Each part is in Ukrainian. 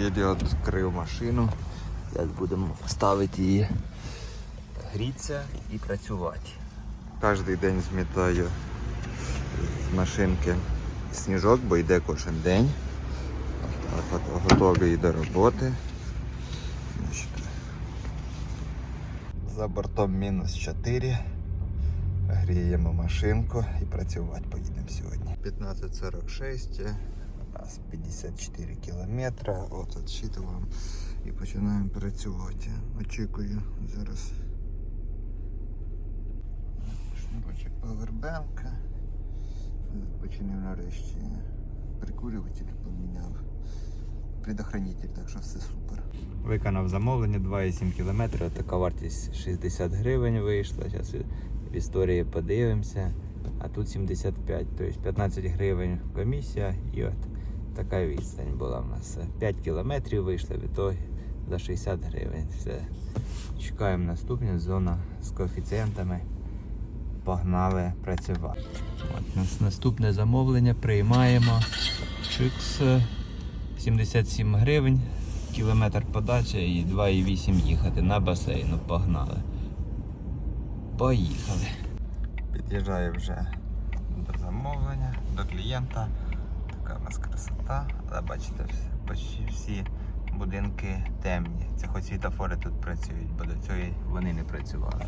Єлі відкрив машину. Зараз будемо ставити її грітися і працювати. Кожен день змітаю з машинки сніжок, бо йде кожен день. Готовий до роботи. За бортом мінус 4. Гріємо машинку і працювати поїдемо сьогодні. 15.46, у нас 54 кілометри. От відсчитував і починаємо працювати. Очікую зараз. Шнурочок павербенка. Починив нарешті. Прикурюватель поміняв. Предохранитель, так що все супер. Виконав замовлення 2,7 км. Така вартість 60 гривень вийшла. Зараз в історії подивимося. А тут 75, тобто 15 гривень комісія і от така відстань була в нас. 5 кілометрів вийшло в ітогі за 60 гривень. Все. Чекаємо наступну зону з коефіцієнтами. Погнали працювати. От нас наступне замовлення приймаємо. Чикс 77 гривень, кілометр подача і 2,8 їхати на басейну. Погнали. Поїхали. Під'їжджаю вже до замовлення, до клієнта. Така у нас красота. Але бачите, почти всі будинки темні. Це хоч світофори тут працюють, бо до цього вони не працювали.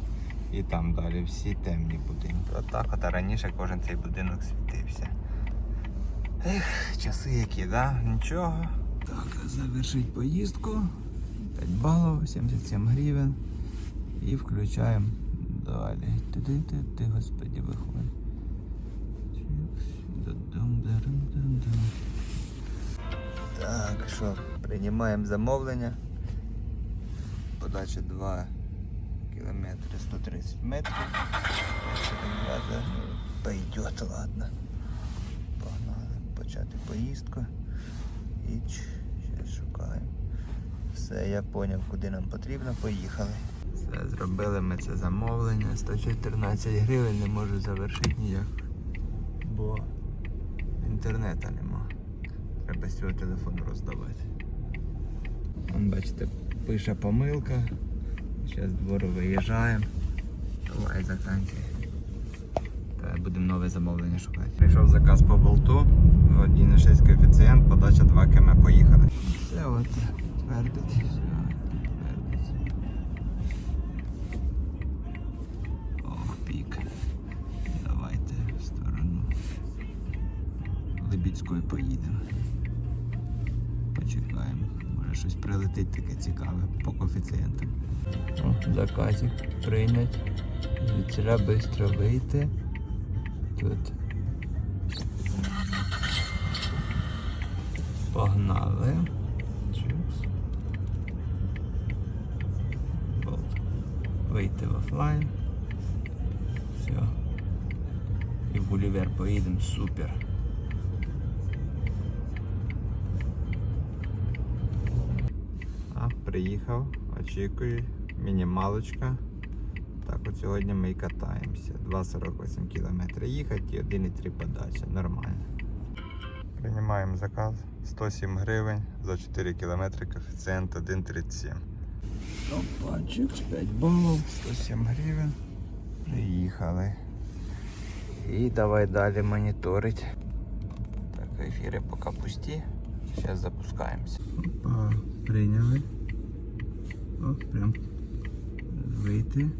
І там далі всі темні будинки. Отак от, а раніше кожен цей будинок світився. Ех, часи які, да? Нічого. Так, завершить поїздку. 5 балів, 77 гривень. І включаємо далі. Туди, ти, ти, господи, виходь. Так, що, приймаємо замовлення. Подача 2 кілометри 130 метрів. Пойдет, ладно. Погнали почати поїздку. І зараз шукаємо. Все, я зрозумів, куди нам потрібно, поїхали. Все, зробили ми це замовлення. 114 гривень не можу завершити ніяк. Бо інтернету нема. Треба з цього телефону роздавати. Вон бачите, пише помилка. Зараз двору виїжджаємо. Давай заканчуй. Будемо нове замовлення шукати. Прийшов заказ по болту. 1,6 коефіцієнт, подача 2 км поїхали. Все Либідської поїдемо. Почекаємо. Може щось прилетить таке цікаве по коефіцієнтам. О, заказик прийнять. Звідсіля швидко вийти. Тут. Погнали. Чикс. Вийти в офлайн. Все. І в Гулівер поїдемо. Супер. Приїхав, очікую, мінімалочка. Так от сьогодні ми і катаємося. 2,48 км їхати і 1,3 подача. Нормально. Приймаємо заказ 107 гривень за 4 км коефіцієнт 1,37. Опа, чикс, 5 балів, 107 гривень. Приїхали. І давай далі моніторить. Так, ефіри поки пусті. Зараз запускаємося. Опа, прийняли. О, прям вийти.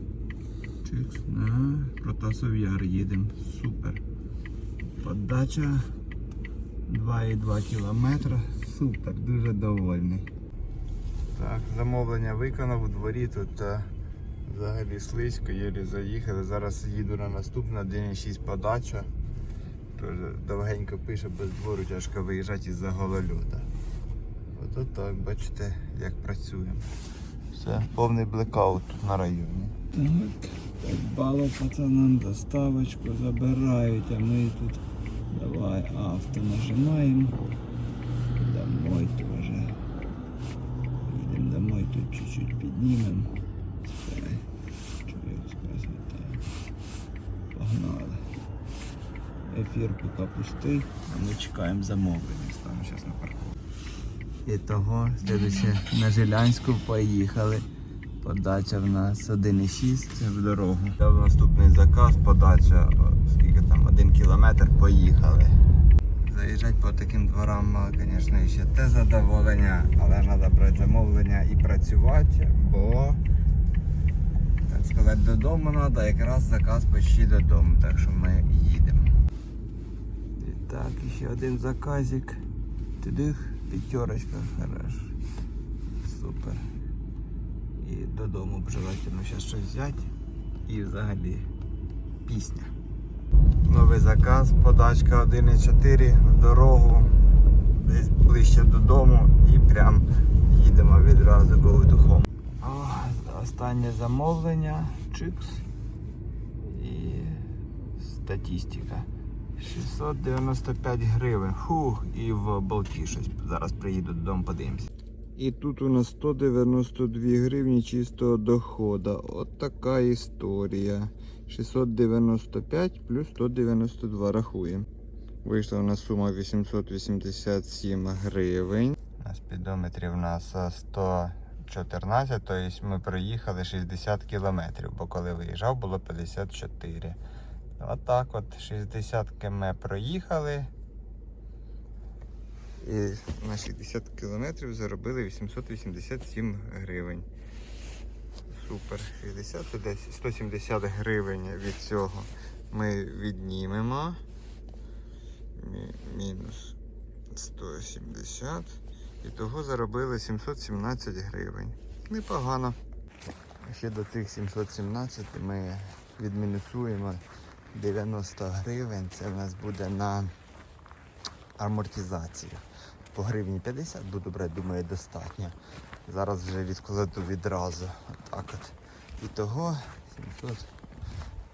Чикс на Протасов Яр їдемо. Супер. Подача 2,2 кілометра. Супер, дуже довольний. Так, замовлення виконав у дворі. Тут взагалі слизько, єлі заїхали. Зараз їду на наступне 1,6 подача. Теж довгенько пише без двору, тяжко виїжджати із-за голольота. Ото так, бачите, як працюємо. Все, повний блекаут тут на районі. Так, 5 балів пацанам доставочку забирають, а ми тут давай авто нажимаємо. Домой тоже. Їдемо домой, тут чуть-чуть піднімемо. Погнали. Ефір поки пустий, а ми чекаємо замовлення. Стану зараз на парку. І того, слідуюче на Жилянську поїхали. Подача в нас 1,6 в дорогу. Це наступний заказ, подача, скільки там, один кілометр, поїхали. Заїжджати по таким дворам, звісно, ще те задоволення, але треба брати замовлення і працювати, бо, так сказати, додому треба, якраз заказ почти додому, так що ми їдемо. І так, ще один заказик. Тидих, п'ятерочка, хорош. Супер. І додому б желательно зараз щось взяти. І взагалі пісня. Новий заказ, подачка 1,4 в дорогу, десь ближче додому і прям їдемо відразу go to home. О, останнє замовлення, чикс і статистика. 695 гривень. Фух, і в болті щось. Зараз приїду додому, подивимось. І тут у нас 192 гривні чистого доходу. От така історія. 695 плюс 192 рахуємо. Вийшла у нас сума 887 гривень. На спідометрі в нас 114, тобто ми проїхали 60 кілометрів, бо коли виїжджав було 54. Отак от 60 км проїхали. І на 60 кілометрів заробили 887 гривень. Супер. 60 це десь 170 гривень від цього ми віднімемо. Мінус 170. І того заробили 717 гривень. Непогано. Ще до цих 717 ми відмінусуємо 90 гривень. Це в нас буде на амортизацію. По гривні 50 буду брати, думаю, достатньо. Зараз вже відкладу відразу. Отак от. І того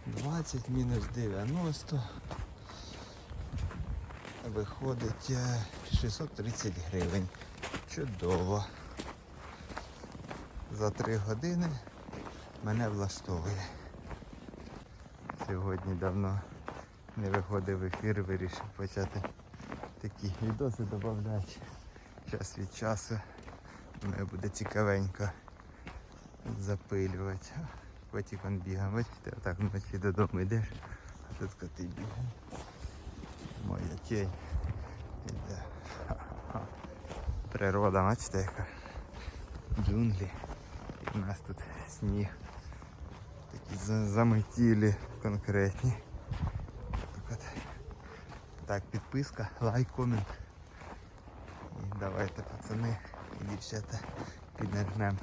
720 мінус 90. Виходить е, 630 гривень. Чудово. За 3 години мене влаштовує. Сьогодні давно не виходив в ефір, вирішив почати такі відоси додати час від часу. Думаю, буде цікавенько запилювати. Котик он бігає, бачите, отак вночі додому йдеш, а тут коти бігають. Моя тінь іде. Природа, бачите, яка джунглі. І у нас тут сніг. Такі за- заметілі конкретні. Так от. Так, підписка, лайк, комент. І давайте, пацани і дівчата, піднажмемо